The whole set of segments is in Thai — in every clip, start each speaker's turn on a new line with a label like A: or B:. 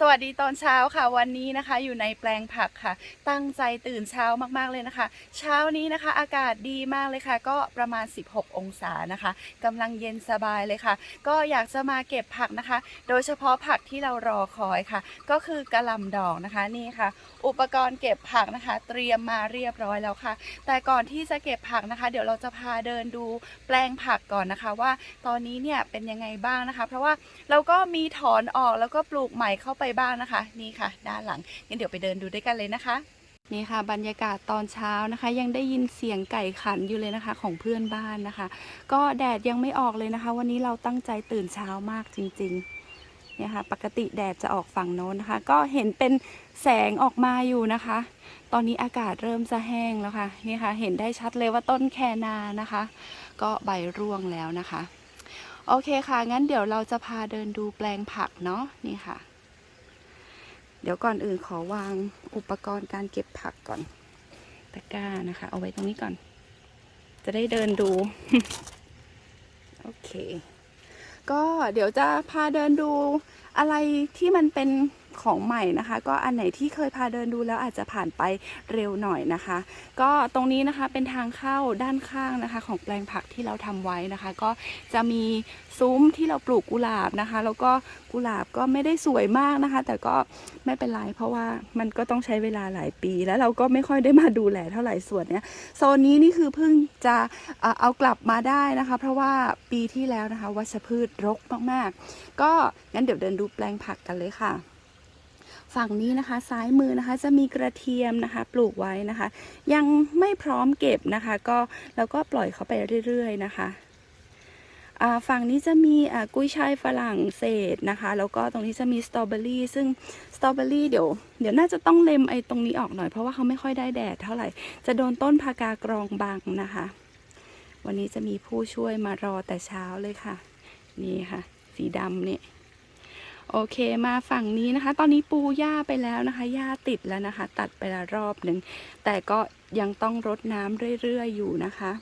A: สวัสดีตอนเช้าค่ะวันนี้นะคะอยู่ในแปลงผักค่ะ ตั้งใจตื่นเช้ามากๆเลยนะคะ เช้านี้นะคะ อากาศดีมากเลยค่ะ ก็ประมาณ 16 องศานะคะกำลังเย็นสบายเลยค่ะ ก็อยากจะมาเก็บผักนะคะ โดยเฉพาะผักที่เรารอคอยค่ะ ก็คือกระหลำดอกนะคะนี่ค่ะ อุปกรณ์เก็บผักนะคะ เตรียมมาเรียบร้อยแล้วค่ะ แต่ก่อนที่จะเก็บผักนะคะ เดี๋ยวเราจะพาเดินดูแปลงผักก่อนนะคะ ว่าตอนนี้เนี่ยเป็นยังไงบ้างนะคะ เพราะว่าเราก็มีถอนออกแล้วก็ปลูกใหม่เข้าไปบ้างนะคะ นี่ค่ะ ด้านหลังงั้นเดี๋ยวไปเดินดูด้วยกันเลยนะคะ นี่ค่ะ บรรยากาศตอนเช้านะคะ ยังได้ยินเสียงไก่ขันอยู่เลยนะคะ ของเพื่อนบ้านนะคะ ก็แดดยังไม่ออกเลยนะคะ วันนี้เราตั้งใจตื่นเช้ามากจริง ๆเนี่ยค่ะปกติแดดจะออกฝั่งโน้นนะคะ ก็เห็นเป็นแสงออกมาอยู่นะคะ ตอนนี้อากาศเริ่มจะแห้งแล้วค่ะนี่ค่ะ เห็นได้ชัดเลยว่าต้นแคนานะคะ ก็ใบร่วงแล้วนะคะ โอเคค่ะ งั้นเดี๋ยวเราจะพาเดินดูแปลงผักเนาะนี่ค่ะ ดี๋ยวก่อนอื่นขอวางอุปกรณ์การเก็บผักก่อน ตะกร้านะคะ เอาไว้ตรงนี้ก่อน จะได้เดินดู โอเค ก็เดี๋ยวจะพาเดินดูอะไรที่มันเป็น ของใหม่นะคะ ก็อันไหนที่เคยพาเดินดูแล้วอาจจะผ่านไปเร็วหน่อยนะคะ ก็ตรงนี้นะคะเป็นทางเข้าด้านข้างนะคะ ของแปลงผักที่เราทำไว้นะคะ ก็จะมีซุ้มที่เราปลูกกุหลาบนะคะ แล้วก็กุหลาบก็ไม่ได้สวยมากนะคะ แต่ก็ไม่เป็นไรเพราะว่ามันก็ต้องใช้เวลาหลายปี แล้วเราก็ไม่ค่อยได้มาดูแลเท่าไหร่ส่วนเนี้ยโซนนี้นี่คือเพิ่งจะเอ่อเอากลับมาได้นะคะ เพราะว่าปีที่แล้วนะคะวัชพืชรกมากๆ ก็งั้นเดี๋ยวเดินดูแปลงผักกันเลยค่ะ ฝั่งนี้นะคะซ้ายมือนะคะจะมีกระเทียมนะคะ ปลูกไว้นะคะ ยังไม่พร้อมเก็บนะคะ ก็แล้วก็ปล่อยเขาไปเรื่อย ๆ นะคะฝั่งนี้จะมีกุ้ยช่ายฝรั่งเศสนะคะ แล้วก็ตรงนี้จะมีสตรอเบอรี่ซึ่งสตรอเบอรี่เดี๋ยวเดี๋ยวน่าจะต้องเล็มไอ้ตรงนี้ออกหน่อยเพราะว่าเขาไม่ค่อยได้แดดเท่าไหร่ จะโดนต้นพากากรองบังนะคะ วันนี้จะมีผู้ช่วยมารอแต่เช้าเลยค่ะ นี่ค่ะ สีดำเนี่ย โอเคมาฝั่งนี้นะคะ ตอนนี้ปูหญ้าไปแล้วนะคะหญ้าติดแล้วนะคะ ตัดไปละรอบหนึ่งแต่ก็ยังต้องรดน้ำเรื่อยๆอยู่นะคะ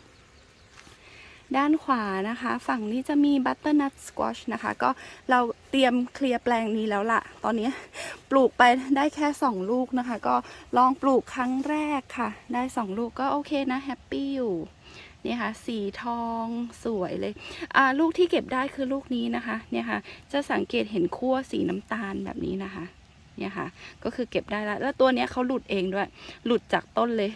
A: ด้านขวานะคะ ฝั่งนี้จะมีบัตเตอร์นัทสควอชนะคะ ก็เราเตรียมเคลียร์แปลงนี้แล้วล่ะ ตอนนี้ปลูกไปได้แค่ 2 ลูกนะคะ ก็ลองปลูกครั้งแรกค่ะ ได้ 2 ลูกก็โอเคนะแฮปปี้อยู่ เนี่ยค่ะสีทองสวยเลยอ่าลูกที่เก็บได้คือลูกนี้นะคะเนี่ยค่ะจะสังเกตเห็นขั้วสีน้ำตาลแบบนี้นะคะเนี่ยค่ะก็คือเก็บได้แล้วแล้วตัวเนี้ยเขาหลุดเองด้วย หลุดจากต้นเลย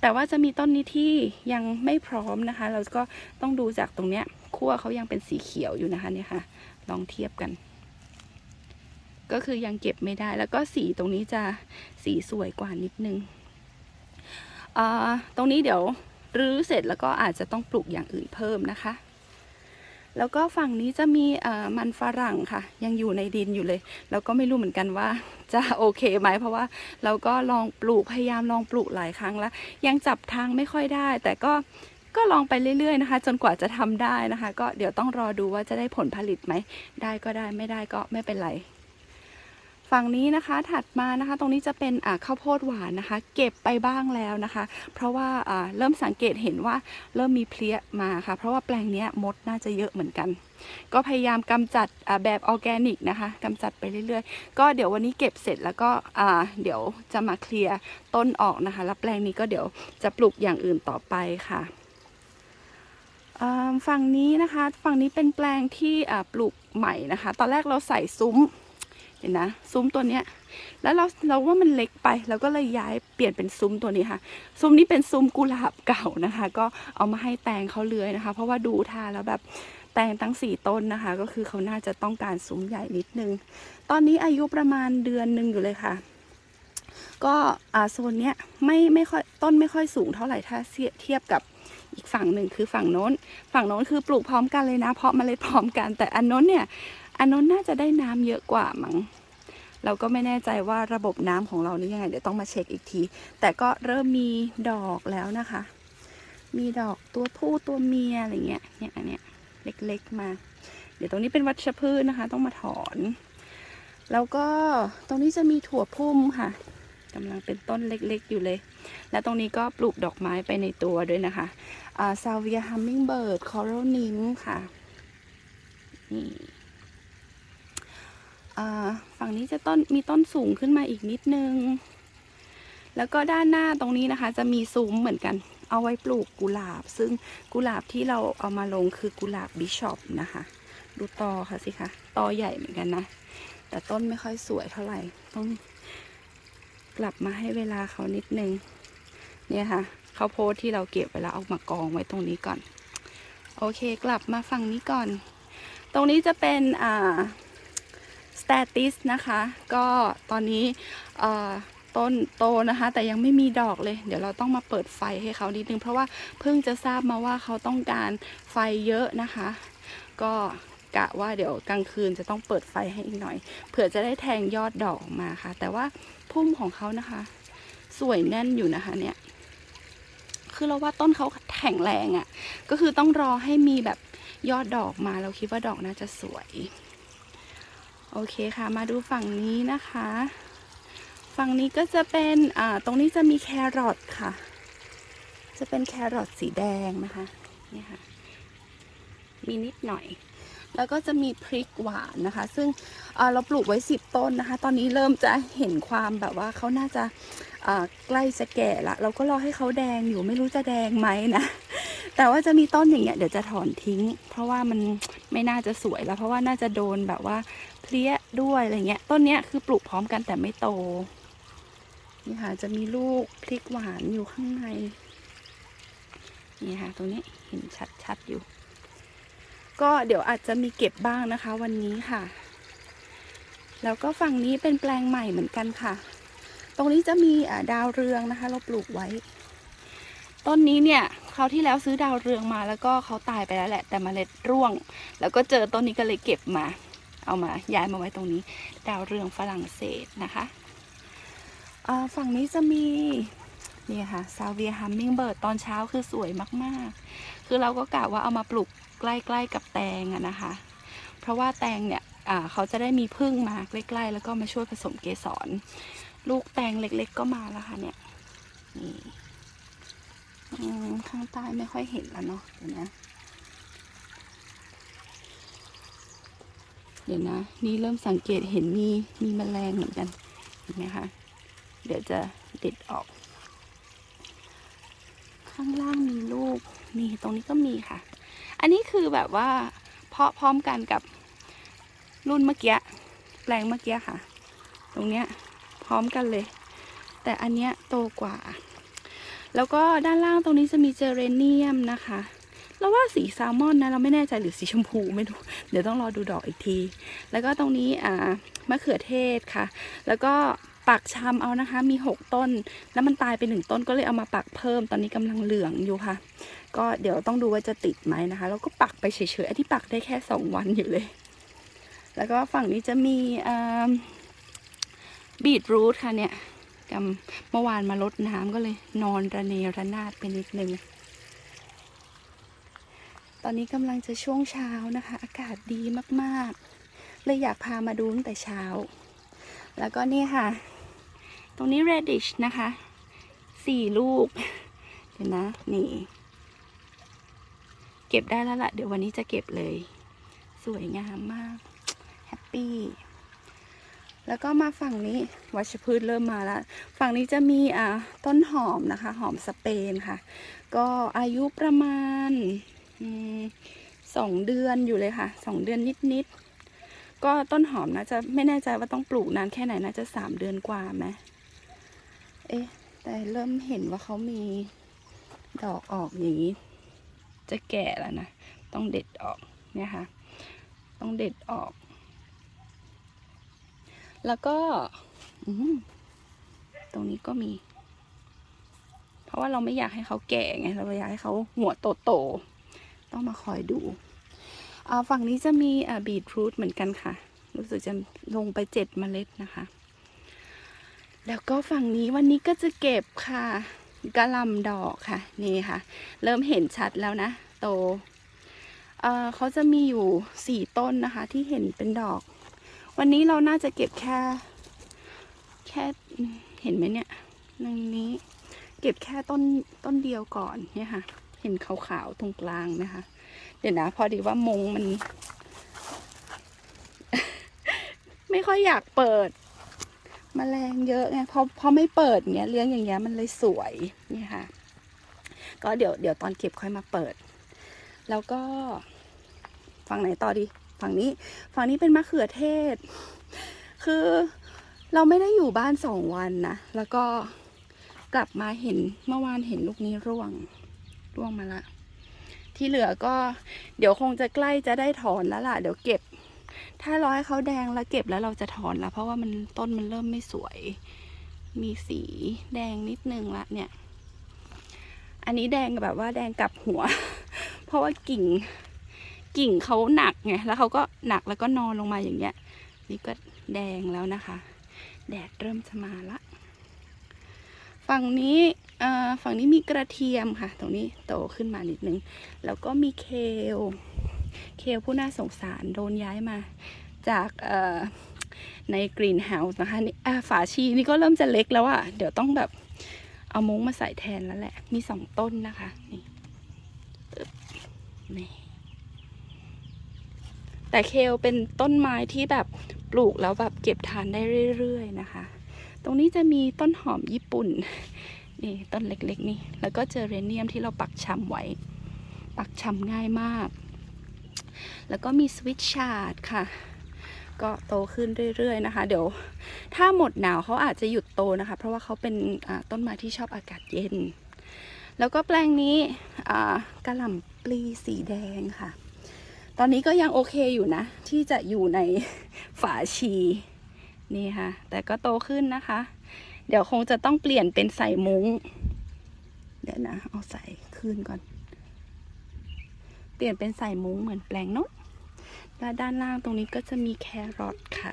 A: แต่ว่าจะมีต้นนี้ที่ยังไม่พร้อมนะคะ เราก็ต้องดูจากตรงเนี้ยขั้วเขายังเป็นสีเขียวอยู่นะคะเนี่ยค่ะ ลองเทียบกัน ก็คือยังเก็บไม่ได้ แล้วก็สีตรงนี้จะสีสวยกว่านิดนึงตรงนี้เดี๋ยว รื้อเสร็จแล้วก็อาจจะต้องปลูกอย่างอื่นเพิ่มนะคะ แล้วก็ฝั่งนี้จะมีมันฝรั่งค่ะ ยังอยู่ในดินอยู่เลยเราก็ไม่รู้เหมือนกันว่าจะโอเคไหมเพราะว่าเราก็ลองปลูกพยายามลองปลูกหลายครั้งแล้ว ยังจับทางไม่ค่อยได้ แต่ก็ก็ลองไปเรื่อยๆนะคะ จนกว่าจะทำได้นะคะ ก็เดี๋ยวต้องรอดูว่าจะได้ผลผลิตไหมได้ก็ได้ไม่ได้ก็ไม่เป็นไร ฝั่งนี้นะคะถัดมานะคะ ตรงนี้จะเป็นข้าวโพดหวานนะคะ เก็บไปบ้างแล้วนะคะ เพราะว่าเริ่มสังเกตเห็นว่าเริ่มมีเพลี้ยมาค่ะ เพราะว่าแปลงนี้มดน่าจะเยอะเหมือนกัน ก็พยายามกำจัดแบบออร์แกนิกนะคะกำจัดไปเรื่อยๆ ก็เดี๋ยววันนี้เก็บเสร็จแล้วก็เดี๋ยวจะมาเคลียร์ต้นออกนะคะแล้วแปลงนี้ก็เดี๋ยวจะปลูกอย่างอื่นต่อไปค่ะฝั่งนี้นะคะ ฝั่งนี้เป็นแปลงที่ปลูกใหม่นะคะ ตอนแรกเราใส่ซุ้ม เห็นนะ ซุ้มตัวเนี้ย แล้วเราเราว่ามันเล็กไปเราก็เลยย้ายเปลี่ยนเป็นซุ้มตัวนี้ค่ะ ซุ้มนี้เป็นซุ้มกุหลาบเก่านะคะ ก็เอามาให้แตงเขาเลื้อยนะคะ เพราะว่าดูท่าแล้วแบบแตงตั้งสี่ต้นนะคะ ก็คือเขาน่าจะต้องการซุ้มใหญ่นิดนึง ตอนนี้อายุประมาณเดือนหนึ่งอยู่เลยค่ะ ก็อ่าโซนเนี้ยไม่ไม่ค่อยต้นไม่ค่อยสูงเท่าไหร่ถ้าเทียเทียบกับอีกฝั่งหนึ่งคือฝั่งโน้น ฝั่งโน้นคือปลูกพร้อมกันเลยนะ เพราะเมล็ดพร้อมกัน แต่อันโน้นเนี่ย อันโน้นน่าจะได้น้ำเยอะกว่ามั้งเราก็ไม่แน่ใจว่าระบบน้ำของเรานี่ยังไง เดี๋ยวต้องมาเช็คอีกที แต่ก็เริ่มมีดอกแล้วนะคะ มีดอกตัวผู้ตัวเมียอะไรเงี้ยเนี่ยอันเนี้ยเล็กๆมา เดี๋ยวตรงนี้เป็นวัชพืชนะคะ ต้องมาถอน แล้วก็ตรงนี้จะมีถั่วพุ่มค่ะกำลังเป็นต้นเล็กๆ อยู่เลย และตรงนี้ก็ปลูกดอกไม้ไปในตัวด้วยนะคะอ่าซาเวียฮัมมิงเบิร์ดคอรัลนิมค่ะนี่ ฝั่งนี้จะต้นมีต้นสูงขึ้นมาอีกนิดนึง แล้วก็ด้านหน้าตรงนี้นะคะ จะมีซุ้มเหมือนกัน เอาไว้ปลูกกุหลาบ ซึ่งกุหลาบที่เราเอามาลงคือกุหลาบบิชอปนะคะ ดูตอค่ะสิคะตอใหญ่เหมือนกันนะ แต่ต้นไม่ค่อยสวยเท่าไหร่ ต้องกลับมาให้เวลาเขานิดนึง เนี่ยค่ะข้าวโพดที่เราเก็บเวลาเอามากองไว้ตรงนี้ก่อน โอเคกลับมาฝั่งนี้ก่อน ตรงนี้จะเป็นอ่า สเตติสนะคะ ก็ตอนนี้ต้นโตนะคะ แต่ยังไม่มีดอกเลย เดี๋ยวเราต้องมาเปิดไฟให้เขานิดนึง เพราะว่าเพิ่งจะทราบมาว่าเขาต้องการไฟเยอะนะคะ ก็กะว่าเดี๋ยวกลางคืนจะต้องเปิดไฟให้อีกหน่อย เผื่อจะได้แทงยอดดอกออกมาค่ะ แต่ว่าพุ่มของเขานะคะ สวยแน่นอยู่นะคะเนี่ย คือเราว่าต้นเขาแข็งแรงอะ่ะ ก็คือต้องรอให้มีแบบยอดดอกมาเราคิดว่าดอกน่าจะสวย โอเคค่ะ มาดูฝั่งนี้นะคะ ฝั่งนี้ก็จะเป็นอ่าตรงนี้จะมีแครอทค่ะ จะเป็นแครอทสีแดงนะคะนี่ค่ะมีนิดหน่อย แล้วก็จะมีพริกหวานนะคะ ซึ่งเเราปลูกไว้สิบต้นนะคะ ตอนนี้เริ่มจะเห็นความแบบว่าเขาน่าจะใกล้จะแก่ละเราก็รอให้เขาแดงอยู่ไม่รู้จะแดงไหมนะแต่ว่าจะมีต้นอย่างเงี้ยเดี๋ยวจะถอนทิ้ง เพราะว่ามันไม่น่าจะสวยแล้ว เพราะว่าน่าจะโดนแบบว่า เพลี้ยด้วยอะไรเงี้ย ต้นเนี้ยคือปลูกพร้อมกันแต่ไม่โต นี่ค่ะจะมีลูกพริกหวานอยู่ข้างใน นี่ค่ะ ตรงนี้เห็นชัดๆอยู่ ก็เดี๋ยวอาจจะมีเก็บบ้างนะคะ วันนี้ค่ะ แล้วก็ฝั่งนี้เป็นแปลงใหม่เหมือนกันค่ะ ตรงนี้จะมีดาวเรืองนะคะ เราปลูกไว้ ต้นนี้เนี่ยคราวที่แล้วซื้อดาวเรืองมาแล้วก็เขาตายไปแล้วแหละ แต่เมล็ดร่วง แล้วก็เจอต้นนี้ก็เลยเก็บมา เอามาย้ายมาไว้ตรงนี้ ดาวเรืองฝรั่งเศสนะคะฝั่งนี้จะมีนี่ค่ะซาเวียฮัมมิงเบิร์ดตอนเช้าคือสวยมากๆ คือเราก็กะว่าเอามาปลูกใกล้ๆกับแตงอะนะคะ เพราะว่าแตงเนี่ยเขาจะได้มีพึ่งมาใกล้ๆ แล้วก็มาช่วยผสมเกสร ลูกแตงเล็กๆก็มาแล้วค่ะเนี่ยนี่ข้างใต้ไม่ค่อยเห็นแล้วเนาะเดี๋ยวนะ เดี๋ยวนะ นี่เริ่มสังเกตเห็นมีมีแมลงเหมือนกันเห็นไหมคะ เดี๋ยวจะเด็ดออก ข้างล่างมีลูกนี่ตรงนี้ก็มีค่ะ อันนี้คือแบบว่าเพาะพร้อมกันกับรุ่นเมื่อกี้แปลงเมื่อกี้ค่ะ ตรงเนี้ยพร้อมกันเลย แต่อันเนี้ยโตกว่า แล้วก็ด้านล่างตรงนี้จะมีเจเรเนียมนะคะ เราว่าสีแซลมอนนะเราไม่แน่ใจหรือสีชมพูไม่รู้เดี๋ยวต้องรอดูดอกอีกที แล้วก็ตรงนี้อ่ามะเขือเทศค่ะ แล้วก็ปักชำเอานะคะ มีหกต้น แล้วมันตายไปหนึ่งต้นก็เลยเอามาปักเพิ่ม ตอนนี้กำลังเหลืองอยู่ค่ะ ก็เดี๋ยวต้องดูว่าจะติดไหมนะคะ แล้วก็ปักไปเฉยๆ อันที่ปักได้แค่สองวันอยู่เลย แล้วก็ฝั่งนี้จะมีบีทรูทค่ะเนี่ยกำเมื่อวานมาลดน้ำก็เลยนอนระเนระนาดไปนิดนึง ตอนนี้กำลังจะช่วงเช้านะคะ อากาศดีมากๆ เลยอยากพามาดูตั้งแต่เช้า แล้วก็นี่ค่ะ ตรงนี้ radish นะคะสี่ลูกเดี๋ยวนะ นี่ เก็บได้แล้วละ่ะ เดี๋ยววันนี้จะเก็บเลย สวยงามมาก แฮปปี้ แล้วก็มาฝั่งนี้ วัชพืชเริ่มมาแล้ว ฝั่งนี้จะมีอ่าต้นหอมนะคะ หอมสเปนค่ะ ก็อายุประมาณ สองเดือนอยู่เลยค่ะสองเดือนนิดๆก็ต้นหอมนะจะไม่แน่ใจว่าต้องปลูกนานแค่ไหนน่าจะสามเดือนกว่าไหมเอ๊ะแต่เริ่มเห็นว่าเขามีดอกออกอย่างนี้ จะแก่แล้วนะ ต้องเด็ดออกเนี่ยค่ะ ต้องเด็ดออก แล้วก็ตรงนี้ก็มี เพราะว่าเราไม่อยากให้เขาแก่ไง เราอยากให้เขาหัวโตๆต้ ต้องมาคอยดูอ่าฝั่งนี้จะมีอ่าบีทรูทเหมือนกันค่ะ รู้สึกจะลงไปเจ็ดเมล็ดนะคะ แล้วก็ฝั่งนี้วันนี้ก็จะเก็บค่ะกระลำดอกค่ะ นี่ค่ะ เริ่มเห็นชัดแล้วนะ โตเอ่อเขาจะมีอยู่สี่ต้นนะคะ ที่เห็นเป็นดอก วันนี้เราน่าจะเก็บแค่ แค่เห็นไหมเนี่ยตรงนี้ เก็บแค่ต้นต้นเดียวก่อนเนี่ยค่ะ เห็นขาวๆตรงกลางนะคะ เดี๋ยวนะ พอดีว่ามงมัน ไม่ค่อยอยากเปิดแมลงเยอะไงเพราะเพราะไม่เปิดเงี้ยเลี้ยงอย่างเงี้ยมันเลยสวยนี่ค่ะ ก็เดี๋ยวเดี๋ยวตอนเก็บค่อยมาเปิด แล้วก็ฝั่งไหนต่อดีฝั่งนี้ฝั่งนี้เป็นมะเขือเทศ คือเราไม่ได้อยู่บ้านสองวันนะ แล้วก็กลับมาเห็นเมื่อวานเห็นลูกนี้ร่วง ร่วงมาละ ที่เหลือก็เดี๋ยวคงจะใกล้จะได้ถอนแล้วล่ะ เดี๋ยวเก็บ ถ้าร้อให้เขาแดงแล้วเก็บแล้วเราจะถอนละเพราะว่ามันต้นมันเริ่มไม่สวย มีสีแดงนิดนึงละเนี่ย อันนี้แดงแบบว่าแดงกลับหัว เพราะว่ากิ่ง กิ่งเขาหนักไงแล้วเขาก็หนักแล้วก็นอนลงมาอย่างเงี้ย นี่ก็แดงแล้วนะคะ แดดเริ่มจะมาละฝั่งนี้ ฝั่งนี้มีกระเทียมค่ะ ตรงนี้โตขึ้นมานิดนึง แล้วก็มีเคล เคลผู้น่าสงสารโดนย้ายมา จากในกรีนเฮาส์นะคะนี่ฝาชีนี่ก็เริ่มจะเล็กแล้วอะเดี๋ยวต้องแบบเอามุ้งมาใส่แทนแล้วแหละ มีสองต้นนะคะ นี่นี่แต่เคลเป็นต้นไม้ที่แบบปลูกแล้วแบบเก็บทานได้เรื่อยๆนะคะ ตรงนี้จะมีต้นหอมญี่ปุ่น นี่ต้นเล็กๆนี่ แล้วก็เจอเรเนียมที่เราปักชำไว้ ปักชำง่ายมาก แล้วก็มีสวิตชาร์ดค่ะ ก็โตขึ้นเรื่อยๆนะคะ เดี๋ยว ถ้าหมดหนาวเขาอาจจะหยุดโตนะคะ เพราะว่าเขาเป็นต้นไม้ที่ชอบอากาศเย็น แล้วก็แปลงนี้กระหล่ำปลีสีแดงค่ะ ตอนนี้ก็ยังโอเคอยู่นะ ที่จะอยู่ในฝาชีนี่ค่ะ แต่ก็โตขึ้นนะคะ เดี๋ยวคงจะต้องเปลี่ยนเป็นใส่มุ้ง เดี๋ยวนะ เอาใส่คืนก่อน เปลี่ยนเป็นใส่มุ้งเหมือนแปลงนกและด้านล่างตรงนี้ก็จะมีแครอทค่ะ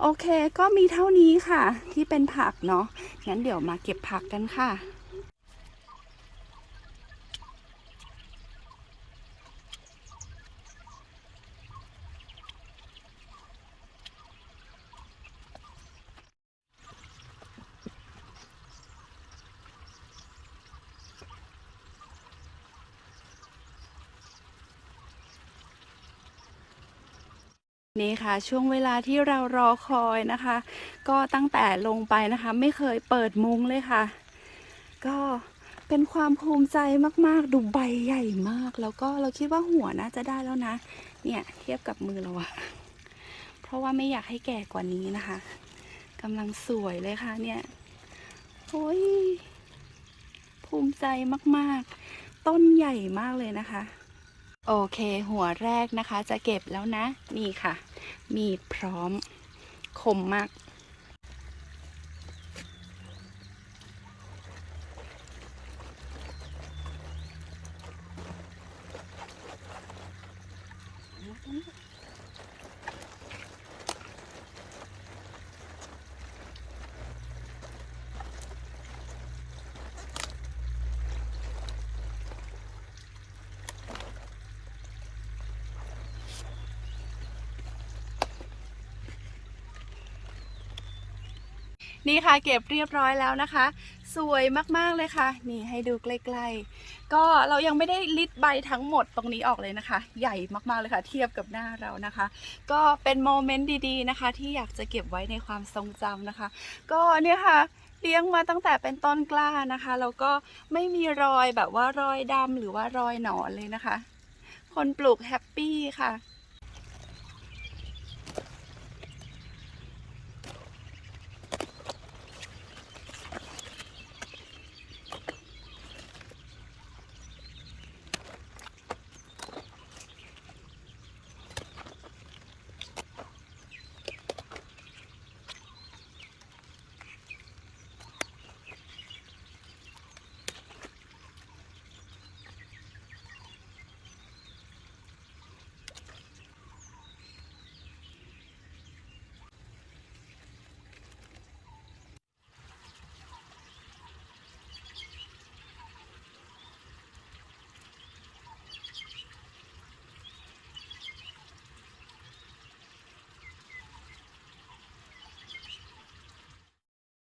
A: โอเคก็มีเท่านี้ค่ะ ที่เป็นผักเนาะงั้นเดี๋ยวมาเก็บผักกันค่ะ นี่ค่ะ ช่วงเวลาที่เรารอคอยนะคะ ก็ตั้งแต่ลงไปนะคะ ไม่เคยเปิดมุ้งเลยค่ะ ก็เป็นความภูมิใจมากๆ ดูใบใหญ่มาก แล้วก็เราคิดว่าหัวน่าจะได้แล้วนะ เนี่ยเทียบกับมือเราอะเพราะว่าไม่อยากให้แก่กว่านี้นะคะกำลังสวยเลยค่ะเนี่ยโอ้ยภูมิใจมากๆ ต้นใหญ่มากเลยนะคะ โอเค หัวแรกนะคะจะเก็บแล้วนะ นี่ค่ะ มีดพร้อม คมมาก นี่ค่ะเก็บเรียบร้อยแล้วนะคะ สวยมากๆเลยค่ะ นี่ให้ดูใกล้ๆ ก็เรายังไม่ได้ลิดใบทั้งหมดตรงนี้ออกเลยนะคะ ใหญ่มากๆเลยค่ะ เทียบกับหน้าเรานะคะ ก็เป็นโมเมนต์ดีๆนะคะ ที่อยากจะเก็บไว้ในความทรงจำนะคะ ก็เนี่ยค่ะเลี้ยงมาตั้งแต่เป็นต้นกล้านะคะแล้วก็ไม่มีรอยแบบว่ารอยดำหรือว่ารอยหนอนเลยนะคะ คนปลูกแฮปปี้ค่ะ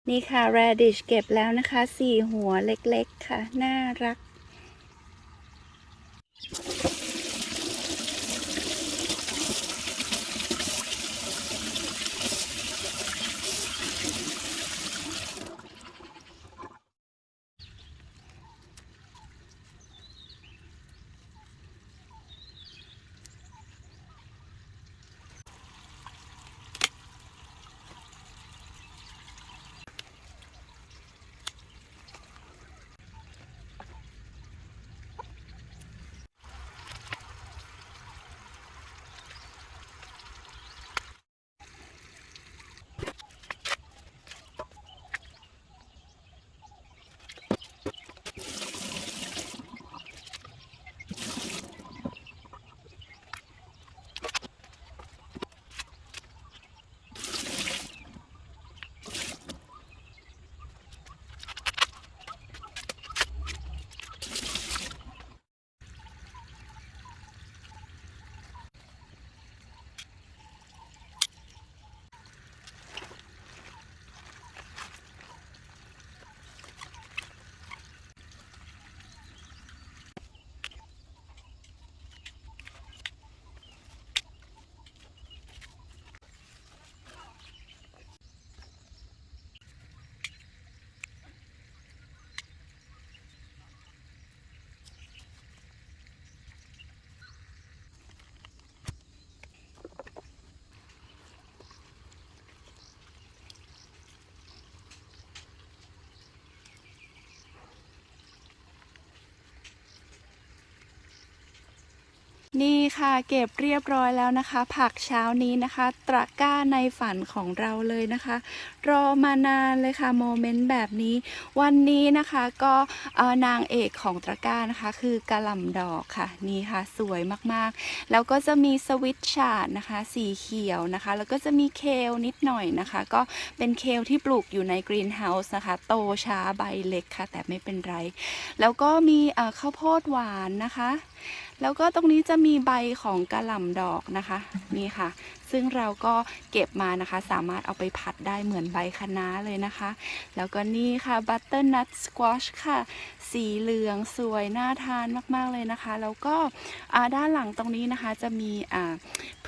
A: นี่ค่ะ radish เก็บแล้วนะคะสี่หัวเล็กๆค่ะ น่ารัก นี่ค่ะเก็บเรียบร้อยแล้วนะคะ ผักเช้านี้นะคะ ตะกร้าในฝันของเราเลยนะคะ รอมานานเลยค่ะโมเมนต์แบบนี้ วันนี้นะคะก็นางเอกของตะกร้านะคะ คือกะหล่ำดอกค่ะนี่ค่ะสวยมากๆ แล้วก็จะมีสวิตชาร์ดนะคะ สีเขียวนะคะ แล้วก็จะมีเคลนิดหน่อยนะคะ ก็เป็นเคลที่ปลูกอยู่ในกรีนเฮาส์นะคะ โตช้าใบเล็กค่ะ แต่ไม่เป็นไร แล้วก็มีข้าวโพดหวานนะคะ แล้วก็ตรงนี้จะมีใบของกระหล่ำดอกนะคะ นี่ค่ะ ซึ่งเราก็เก็บมานะคะ สามารถเอาไปผัดได้เหมือนใบคะน้าเลยนะคะ แล้วก็นี่ค่ะบัตเตอร์นัทสควอชค่ะ สีเหลืองสวยน่าทานมากๆเลยนะคะ แล้วก็อ่าด้านหลังตรงนี้นะคะจะมีอ่า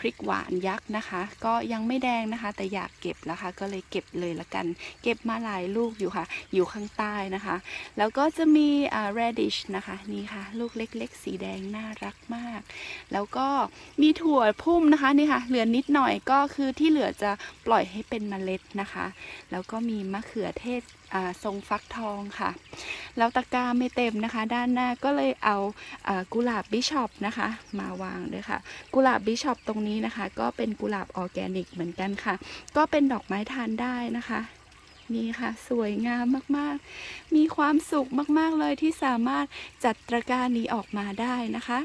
A: พริกหวานยักษ์นะคะ ก็ยังไม่แดงนะคะ แต่อยากเก็บแล้วค่ะก็เลยเก็บเลยละกัน เก็บมาหลายลูกอยู่ค่ะ อยู่ข้างใต้นะคะ แล้วก็จะมีอ่า radish นะคะนี่ค่ะ ลูกเล็ก ๆ สีแดงน่ารักมาก แล้วก็มีถั่วพุ่มนะคะนี่ค่ะ เหลือนิดหน่อยก็คือที่เหลือจะปล่อยให้เป็นเมล็ดนะคะ แล้วก็มีมะเขือเทศ ทรงฟักทองค่ะ แล้วตะกร้าไม่เต็มนะคะ ด้านหน้าก็เลยเอาอากุหลาบบิชอปนะคะ มาวางด้วยค่ะ กุหลาบบิชอปตรงนี้นะคะ ก็เป็นกุหลาบออร์แกนิกเหมือนกันค่ะ ก็เป็นดอกไม้ทานได้นะคะนี่ค่ะสวยงามมากๆ มีความสุขมากๆเลยที่สามารถจัดตะกร้านี้ออกมาได้นะคะ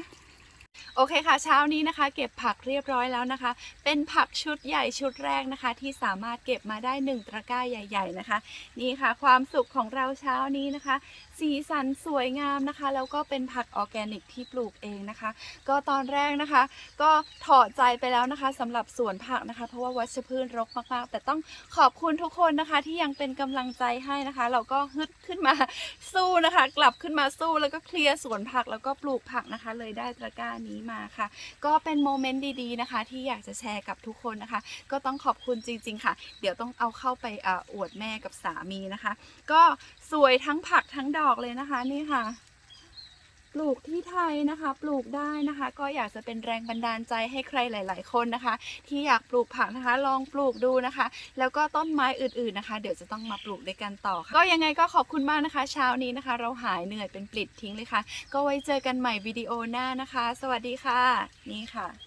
A: โอเคค่ะ เช้านี้นะคะ เก็บผักเรียบร้อยแล้วนะคะ เป็นผักชุดใหญ่ชุดแรกนะคะ ที่สามารถเก็บมาได้หนึ่งตะกร้าใหญ่ ๆนะคะ นี่ค่ะ ความสุขของเราเช้านี้นะคะ สีสันสวยงามนะคะ แล้วก็เป็นผักออร์แกนิกที่ปลูกเองนะคะ ก็ตอนแรกนะคะ ก็ถอดใจไปแล้วนะคะสำหรับสวนผักนะคะ เพราะว่าวัชพืชรกมากๆ แต่ต้องขอบคุณทุกคนนะคะ ที่ยังเป็นกำลังใจให้นะคะ เราก็ฮึดขึ้นมาสู้นะคะ กลับขึ้นมาสู้แล้วก็เคลียร์สวนผักแล้วก็ปลูกผักนะคะ เลยได้ตะกร้านี้มาค่ะ ก็เป็นโมเมนต์ดีๆนะคะ ที่อยากจะแชร์กับทุกคนนะคะ ก็ต้องขอบคุณจริง ๆ ค่ะ เดี๋ยวต้องเอาเข้าไปออวดแม่กับสามีนะคะ ก็สวยทั้งผักทั้งดอกอกเลยนะคะนี่ค่ะ ปลูกที่ไทยนะคะ ปลูกได้นะคะ ก็อยากจะเป็นแรงบันดาลใจให้ใครหลาย ๆ คนนะคะ ที่อยากปลูกผักนะคะ ลองปลูกดูนะคะ แล้วก็ต้นไม้อื่น ๆนะคะ เดี๋ยวจะต้องมาปลูกด้วยกันต่อค่ะก็ยังไงก็ขอบคุณมากนะคะ เช้านี้นะคะ เราหายเหนื่อยเป็นปลิดทิ้งเลยค่ะ ก็ไว้เจอกันใหม่วิดีโอหน้านะคะ สวัสดีค่ะ นี่ค่ะ